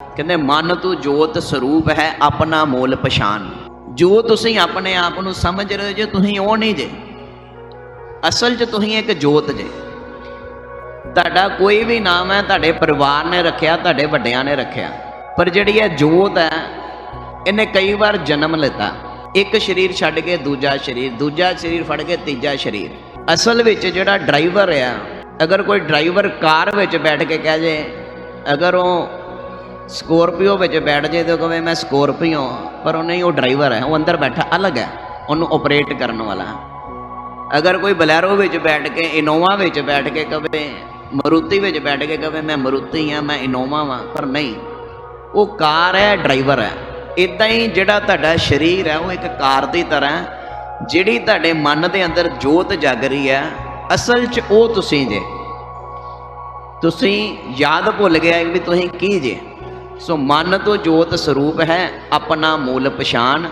ਕਹਿੰਦੇ, ਮਨ ਤੂੰ ਜੋਤ ਸਰੂਪ ਹੈ, ਆਪਣਾ ਮੂਲ ਪਛਾਨ ਜੋ ਤੁਸੀਂ ਆਪਣੇ ਆਪ ਨੂੰ ਸਮਝ ਰਹੇ ਹੋ ਜੇ, ਤੁਸੀਂ ਉਹ ਨਹੀਂ ਜੇ। ਅਸਲ 'ਚ ਤੁਸੀਂ ਇੱਕ ਜੋਤ ਜੇ। ਤੁਹਾਡਾ ਕੋਈ ਵੀ ਨਾਮ ਹੈ, ਤੁਹਾਡੇ ਪਰਿਵਾਰ ਨੇ ਰੱਖਿਆ, ਤੁਹਾਡੇ ਵੱਡਿਆਂ ਨੇ ਰੱਖਿਆ। ਪਰ ਜਿਹੜੀ ਇਹ ਜੋਤ ਹੈ, ਇਹਨੇ ਕਈ ਵਾਰ ਜਨਮ ਲਿੱਤਾ। ਇੱਕ ਸਰੀਰ ਛੱਡ ਕੇ ਦੂਜਾ ਸਰੀਰ ਦੂਜਾ ਸਰੀਰ ਫੜ ਕੇ ਤੀਜਾ ਸਰੀਰ। ਅਸਲ ਵਿੱਚ ਜਿਹੜਾ ਡਰਾਈਵਰ ਆ, ਅਗਰ ਕੋਈ ਡਰਾਈਵਰ ਕਾਰ ਵਿੱਚ ਬੈਠ ਕੇ ਕਹਿ ਜੇ, ਅਗਰ ਉਹ ਸਕੋਰਪੀਓ ਵਿੱਚ ਬੈਠ ਜੇ ਤਾਂ ਕਹੇ, ਮੈਂ ਸਕੋਰਪੀਓ ਪਰ ਉਹ ਨਹੀਂ, ਉਹ ਡਰਾਈਵਰ ਹੈ, ਉਹ ਅੰਦਰ ਬੈਠਾ, ਅਲੱਗ ਹੈ। ਉਹਨੂੰ ਆਪਰੇਟ ਕਰਨ ਵਾਲਾ। ਅਗਰ ਕੋਈ ਬਲੈਰੋ ਵਿੱਚ ਬੈਠ ਕੇ, ਇਨੋਵਾ ਵਿੱਚ ਬੈਠ ਕੇ ਕਵੇ ਮਰੂਤੀ ਵਿੱਚ ਬੈਠ ਕੇ ਕਵੇ ਮੈਂ ਮਰੂਤੀ ਆ, ਮੈਂ ਇਨੋਵਾ ਵਾਂ। ਪਰ ਨਹੀਂ। ਉਹ ਕਾਰ ਹੈ, ਡਰਾਈਵਰ ਹੈ। ਇਦਾਂ ਹੀ ਜਿਹੜਾ ਤੁਹਾਡਾ ਸਰੀਰ ਹੈ, ਉਹ ਇੱਕ ਕਾਰ ਦੀ ਤਰ੍ਹਾਂ ਜਿਹੜੀ ਤੁਹਾਡੇ ਮਨ ਦੇ ਅੰਦਰ ਜੋਤ ਜਗ ਰਹੀ ਹੈ। ਅਸਲ 'ਚ ਉਹ ਤੁਸੀਂ ਜੇ। ਤੁਸੀਂ ਯਾਦ ਭੁੱਲ ਗਿਆ ਵੀ ਤੁਸੀਂ ਕੀ ਜੇ। ਸੋ ਮਨ ਤੋਂ ਜੋਤ ਸਰੂਪ ਹੈ ਆਪਣਾ ਮੂਲ ਪਛਾਣ।